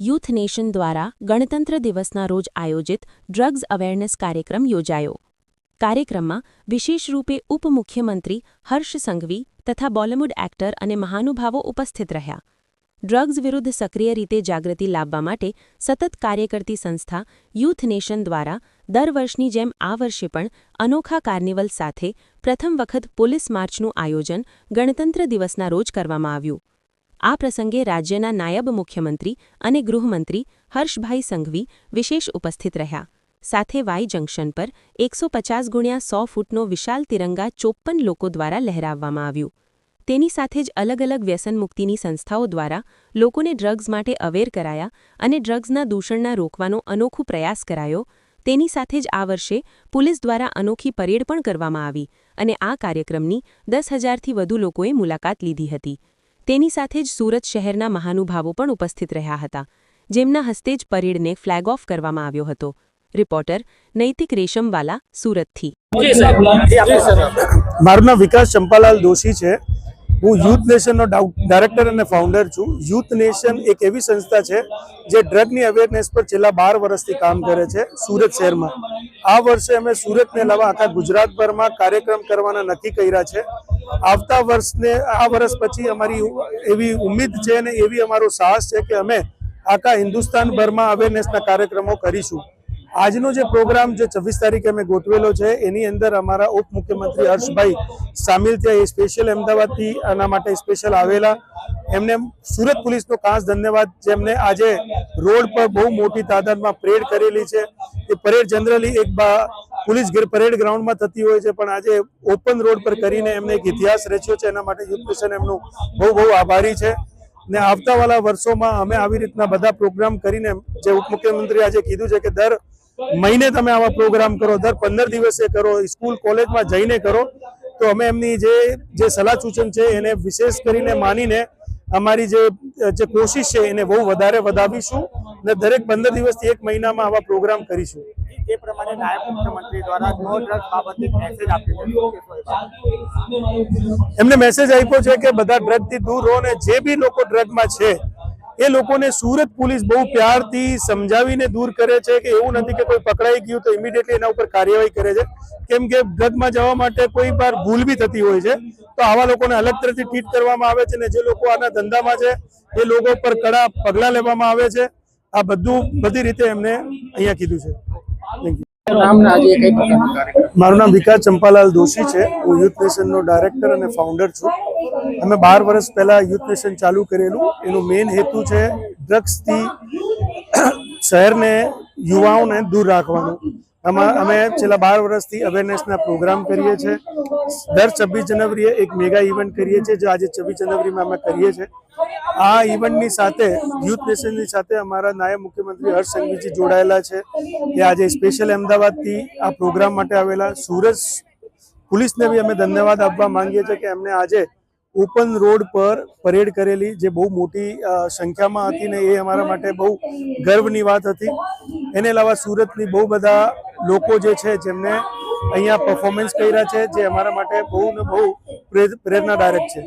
Youth nation દ્વારા ગણતંત્ર દિવસના રોજ આયોજિત ડ્રગ્સ અવેરનેસ કાર્યક્રમ યોજાયો. કાર્યક્રમમાં વિશેષ રૂપે ઉપમુખ્યમંત્રી હર્ષ સંઘવી તથા બોલિવૂડ એક્ટર અને મહાનુભાવો ઉપસ્થિત રહ્યા. ડ્રગ્સ વિરુદ્ધ સક્રિય રીતે જાગૃતિ લાવવા માટે સતત કાર્ય કરતી સંસ્થા યુથ નેશન દ્વારા દર વર્ષની જેમ આ વર્ષે પણ અનોખા કાર્નિવલ સાથે પ્રથમ વખત પોલીસ માર્ચનું આયોજન ગણતંત્ર દિવસના રોજ કરવામાં આવ્યું. આ પ્રસંગે રાજ્યના નાયબ મુખ્યમંત્રી અને ગૃહમંત્રી હર્ષભાઈ સંઘવી વિશેષ ઉપસ્થિત રહ્યા. સાથે વાય જંકશન પર એકસો પચાસ ગુણ્યા સો ફૂટનો વિશાલ તિરંગા ચોપ્પન લોકો દ્વારા લહેરાવવામાં આવ્યું. તેની સાથે જ અલગ અલગ વ્યસનમુક્તિની સંસ્થાઓ દ્વારા લોકોને ડ્રગ્સ માટે અવેર કરાયા અને ડ્રગ્સના દૂષણના રોકવાનો અનોખો પ્રયાસ કરાયો. તેની સાથે જ આ વર્ષે પોલીસ દ્વારા અનોખી પરેડ પણ કરવામાં આવી અને આ કાર્યક્રમની દસ હજારથી વધુ લોકોએ મુલાકાત લીધી હતી. તેની સાથે જ સુરત શહેરના મહાનુભાવો પણ ઉપસ્થિત રહ્યા હતા જેમના હસ્તે જ પરેડને ફ્લેગ ઓફ કરવામાં આવ્યો હતો. રિપોર્ટર નૈતિક રેશમવાલા સુરતથી. મારું નામ વિકાસ ચંપાલાલ દોશી છે. હું યુથ નેશનનો ડાયરેક્ટર અને ફાઉન્ડર છું. યુથ નેશન એક એવી સંસ્થા છે જે ડ્રગની અવેરનેસ પર છેલ્લા બાર વર્ષથી કામ કરે છે સુરત શહેરમાં. આ વર્ષે અમે સુરતને અલાવા આખા ગુજરાતભરમાં કાર્યક્રમ કરવાના નક્કી કર્યા છે. આવતા વર્ષને, આ વર્ષ પછી અમારી એવી ઉમ્મીદ છે અને એવી અમારો સાહસ છે કે અમે આખા હિન્દુસ્તાનભરમાં અવેરનેસના કાર્યક્રમો કરીશું. આજનો જે પ્રોગ્રામ જે છવ્વીસ તારીખે અમે ગોઠવેલો છે, એની અંદર અમારા ઉપમુખ્યમંત્રી હર્ષભાઈ સામેલ થયા એ સ્પેશિયલ અમદાવાદથી આના માટે સ્પેશિયલ આવેલા. એમને સુરત પોલીસનો ખાસ ધન્યવાદ જેમને આજે રોડ પર બહુ મોટી તાદાદમાં પરેડ કરેલી છે. એ પરેડ જનરલી એક પોલીસ પરેડ ગ્રાઉન્ડમાં થતી હોય છે, પણ આજે ઓપન રોડ પર કરીને એમને એક ઇતિહાસ રચ્યો છે, એના માટે યુથ મિશન એમનું બહુ બહુ આભારી છે. ને આવતાવાળા વર્ષોમાં અમે આવી રીતના બધા પ્રોગ્રામ કરીને જે ઉપમુખ્યમંત્રી આજે કીધું છે કે દર મહિને તમે આવા પ્રોગ્રામ કરો, દર પંદર દિવસે કરો સ્કૂલ, કોલેજમાં જઈને કરો, તો અમે એમની જે જે સલાહ સૂચન છે એને વિશેષ કરીને માનીને અમારી જે જે કોશિશ છે એને બહુ વધારે વધાવીશું ને દરેક પંદર દિવસથી એક મહિનામાં આવા પ્રોગ્રામ કરીશું. જે પ્રમાણે નાયબ મુખ્યમંત્રી દ્વારા નો ડ્રગ્સ બાબતે મેસેજ આપ્યો? એમને મેસેજ આપ્યો છે કે બધા ડ્રગથી દૂર રહો ને જે બી લોકો ડ્રગમાં છે, એ લોકોને સુરત પોલીસ બહુ પ્યારથી સમજાવીને દૂર કરે છે કે એવું નથી કે કોઈ પકડાઈ ગયું તો ઇમિડિયેટલી એના ઉપર કાર્યવાહી કરે છે. કેમ કે ડ્રગમાં જવા માટે કોઈ વાર ભૂલ બી થતી હોય છે, તો આવા લોકોને અલગ તરફથી ટ્રીટ કરવામાં આવે છે ને જે લોકો આના ધંધામાં છે, એ લોકો પર કડા પગલાં લેવામાં આવે છે. આ બધું બધી રીતે એમને અહીંયા કીધું છે. મારું નામ વિકાસ ચંપાલાલ દોશી છે. હું યુથ નેશનનો ડાયરેક્ટર અને ફાઉન્ડર છું. અમે બાર વર્ષ પહેલા યુથ નેશન ચાલુ કરેલું. એનું મેઇન હેતુ છે ડ્રગ્સથી શહેરને, યુવાઓને દૂર રાખવાનું. આમાં અમે છેલ્લા બાર વર્ષથી અવેરનેસના પ્રોગ્રામ કરીએ છીએ. દર છવ્વીસ જનવરીએ એક મેગા ઇવેન્ટ કરીએ છીએ જે આજે છવ્વીસ જનવરીમાં અમે કરીએ છીએ. આ ઇવેન્ટની સાથે યુથ નેશનની સાથે અમારા નાયબ મુખ્યમંત્રી હર્ષ સંઘવીજી જોડાયેલા છે. એ આજે સ્પેશિયલ અમદાવાદથી આ પ્રોગ્રામ માટે આવેલા. સુરત પોલીસને બી અમે ધન્યવાદ આપવા માંગીએ છીએ કે એમને આજે ઓપન રોડ પર પરેડ કરેલી જે બહુ મોટી સંખ્યામાં હતી ને એ અમારા માટે બહુ ગર્વની વાત હતી. એને અલાવા સુરતની બહુ બધા લોકો જે છે જેમને અહીંયા પરફોર્મન્સ કર્યા છે, જે અમારા માટે બહુ ને બહુ પ્રે- પ્રેરણાદાયક છે.